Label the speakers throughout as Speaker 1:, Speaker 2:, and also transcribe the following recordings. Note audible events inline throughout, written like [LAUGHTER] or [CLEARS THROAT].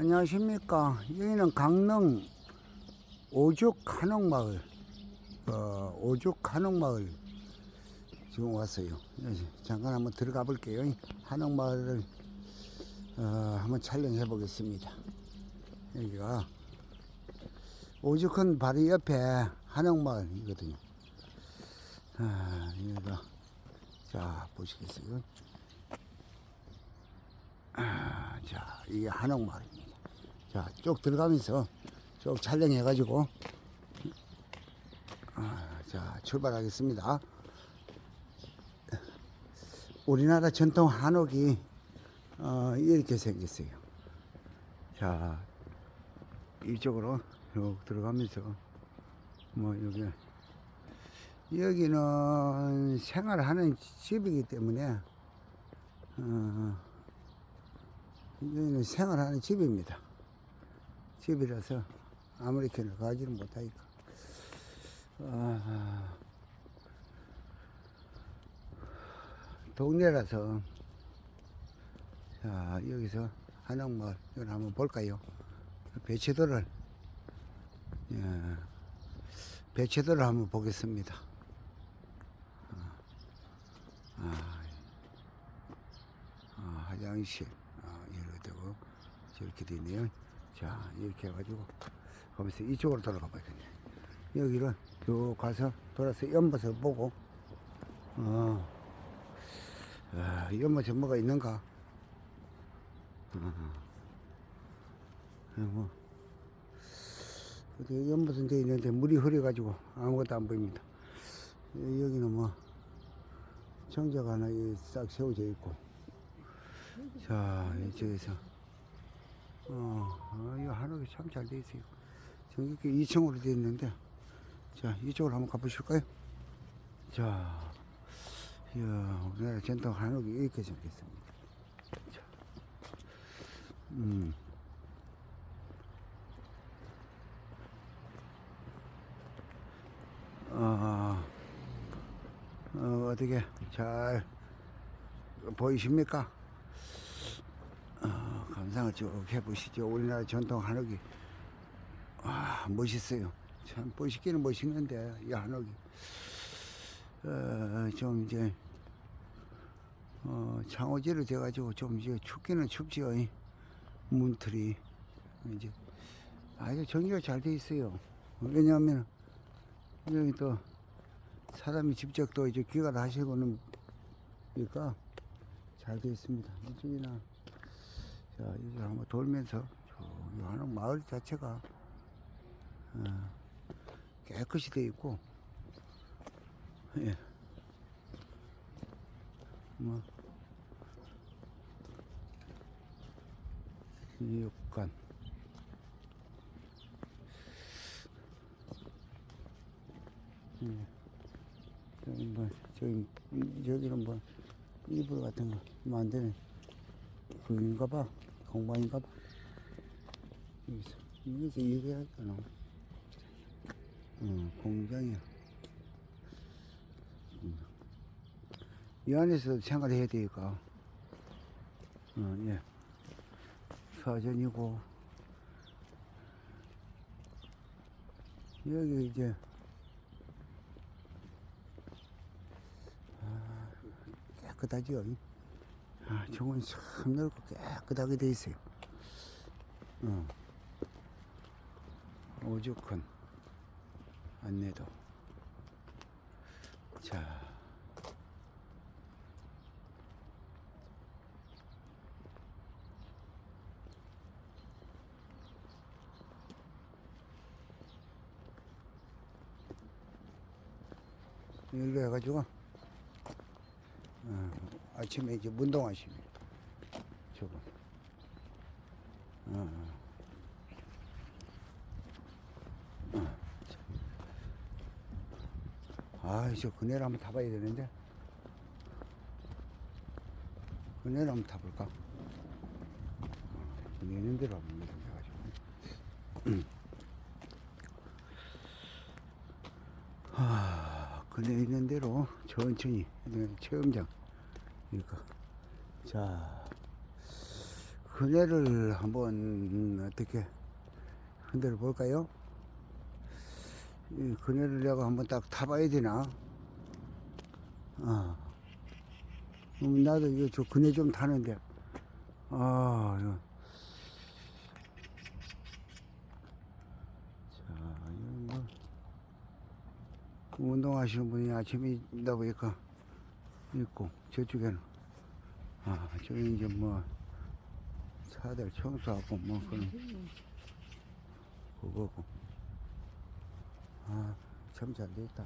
Speaker 1: 안녕하십니까. 여기는 강릉 오죽 한옥마을, 어, 오죽 한옥마을 지금 왔어요. 여기 잠깐 한번 들어가 볼게요. 한옥마을을 어, 한번 촬영해 보겠습니다. 여기가 오죽은 바로 옆에 한옥마을이거든요. 아, 여기가 자 보시겠어요? 아, 자, 이게 한옥마을입니다. 자, 쭉 들어가면서 쭉 촬영해가지고, 아, 자, 출발하겠습니다. 우리나라 전통 한옥이, 어, 이렇게 생겼어요. 자, 이쪽으로 쭉 들어가면서, 뭐, 여기, 여기는 생활하는 집이기 때문에, 어, 여기는 생활하는 집입니다. 집이라서 아무리케나 가지는 못하니까. 아, 동네라서 자 여기서 한옥마을 이걸 한번 볼까요? 배치도를 예, 배치도를 한번 보겠습니다. 아, 아, 화장실 아, 이렇게 되고 저렇게 돼 있네요. 자 이렇게 해가지고 가면서 이쪽으로 돌아가 봐야겠네. 여기를 쭉 가서 돌아서 연못을 보고 어, 아, 연못에 뭐가 있는가? 어, 뭐 어디 연못은 돼 있는데 물이 흐려가지고 아무것도 안 보입니다. 여기는 뭐 정자가 하나 이싹 세워져 있고 자 이쪽에서 어, 어 이거 한옥이 참 잘 돼 있어요 전기 2층으로 돼 있는데 자 이쪽으로 한번 가보실까요 자 이야 우리나라 전통 한옥이 이렇게 생겼습니다 자, 음. 어, 어, 어떻게 잘 보이십니까? 어, 감상을 쭉 해보시죠. 우리나라 전통 한옥이 와 멋있어요. 참 멋있기는 멋있는데 이 한옥이 어, 좀 이제 어, 창호지로 돼가지고 좀 이제 춥기는 춥지요. 이 문틀이 이제 아주 정리가 잘 돼 있어요. 왜냐하면 여기 또 사람이 직접 또 이제 귀가를 하시고는 그러니까 잘 되어 있습니다. 이쪽이나 자 이쪽 한번 돌면서 저기 하는 마을 자체가 어, 깨끗이 되어 있고 예. 뭐 육간 예. 저기 뭐 저기 저기는 뭐 이불 같은 거 만드는 그인가 봐 공방인가 봐. 여기서 여기서 얘기하잖아. 어 공장이야. 음. 이 안에서 생활해야 되니까. 어 예. 사전이고. 여기 이제. 깨끗하죠. 아, 저건 참 넓고 깨끗하게 돼 있어요. 어. 오죽한 안내도. 자. 일로 해가지고 어, 아침에 이제 운동하시면 저거. 어, 어. 어. 아, 저 그네를 한번 타봐야 되는데. 그네를 한번 타볼까? 그네 있는 대로 한번 이동해가지고. 하, [CLEARS THROAT] 그네 있는 대로 천천히 네, 체험장. 그러니까 자 그네를 한번 어떻게 흔들어 볼까요? 이 그네를 내가 한번 딱 타봐야 되나? 아, 음, 나도 이거 저 그네 좀 타는데, 아, 이거. 자, 이거 뭐 운동하시는 분이 아침에 있다 보니까 있고 저쪽에는. 아 저기 이제 뭐 차들 청소하고 뭐 그런 그거고. 아참 잘 됐다.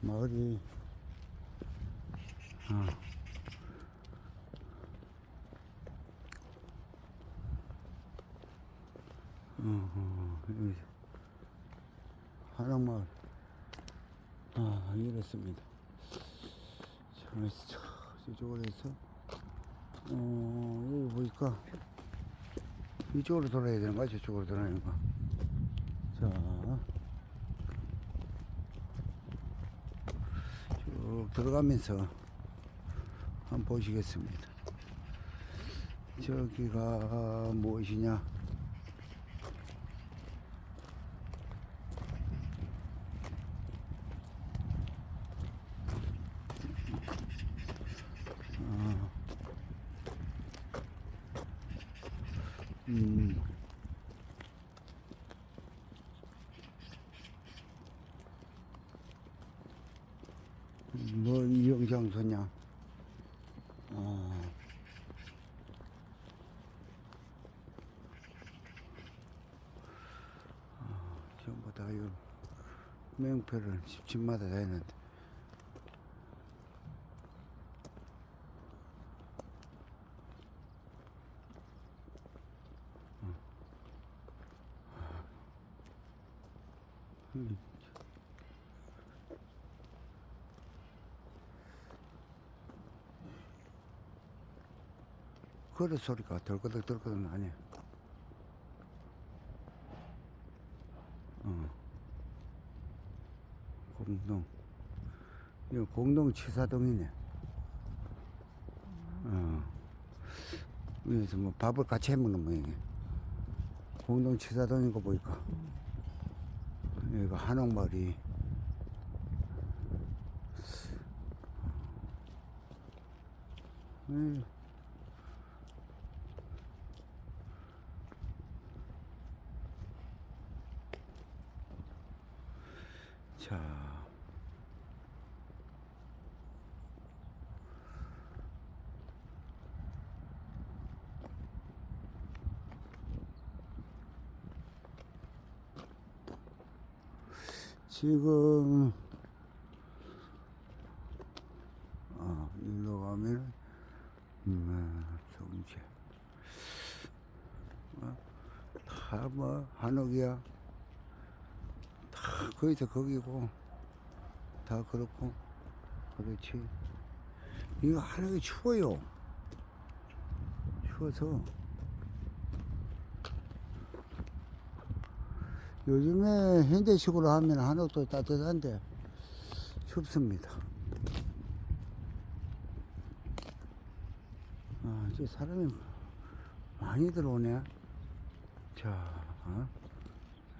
Speaker 1: 마을이 아. 어허, 여기 한옥마을. 아 이렇습니다 자, 자, 이쪽으로 해서 어? 여기 보니까 이쪽으로 돌아야 되는 거야? 저쪽으로 돌아야 되는 거야 자. 쭉 들어가면서 한번 보시겠습니다. 저기가 무엇이냐 음. 뭐 이용장소냐? 아. 아, 전부 다 이거 명표를 집집마다 다 했는데. 음. 그릇 소리가 덜거덕 덜거덕 나네. 어. 공동. 이거 공동 치사동이네. 어. 위에서 뭐 밥을 같이 해 먹는 모양이야. 공동 치사동인 거 보니까. 여기가 한옥마을이. 에이. 자. 지금 아 일로 가면 음, 정체 어? 다뭐 한옥이야 다 거기서 거기고 다 그렇고 그렇지 이거 한옥이 추워요 추워서 요즘에 현대식으로 하면 한옥도 따뜻한데 춥습니다. 아, 이제 사람이 많이 들어오네. 자, 어?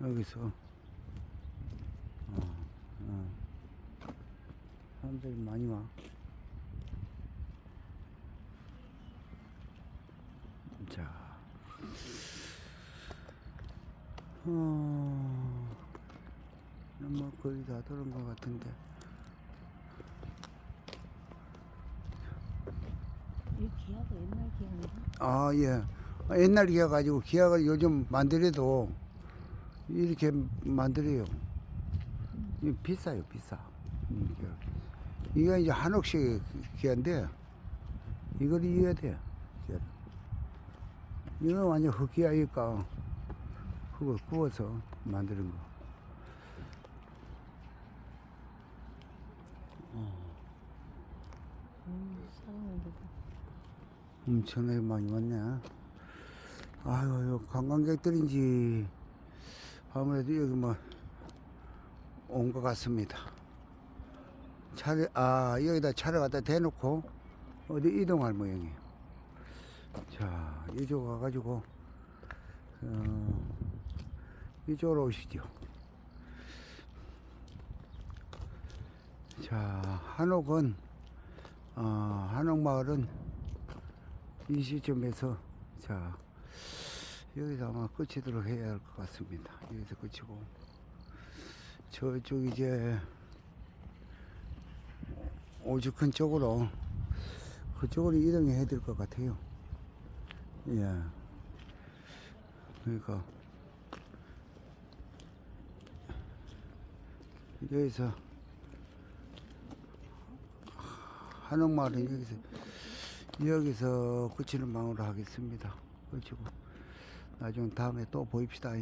Speaker 1: 여기서 어, 어. 사람들이 많이 와. 자. 어, 뭐 거의 다 들은 것 같은데.
Speaker 2: 이 기아가 옛날 기아인가?
Speaker 1: 아, 예. 아, 옛날 기아 가지고 기아가 요즘 만들어도 이렇게 만들어요. 이 비싸요, 비싸. 이 기아. 이게 이제 한옥식 기아인데 이걸 이해야 돼. 기아. 이건 완전 흑기아니까 흙을 구워서 만드는 거. 엄청나게 많이 왔네. 아유, 요 관광객들인지 아무래도 여기 뭐 온 것 같습니다. 차를, 아, 여기다 차를 갖다 대놓고 어디 이동할 모양이에요. 자, 이쪽 와가지고, 어, 이쪽으로 오시죠. 자, 한옥은, 어, 한옥마을은 이 시점에서, 자, 여기서 아마 끝이도록 해야 할 것 같습니다. 여기서 끝이고, 저쪽 이제, 오죽한 쪽으로, 그쪽으로 이동해야 될 것 같아요. 예. 그러니까 여기서 한옥마을은 여기서 여기서 끝이는 방으로 하겠습니다. 그리고 나중 다음에 또 보입시다.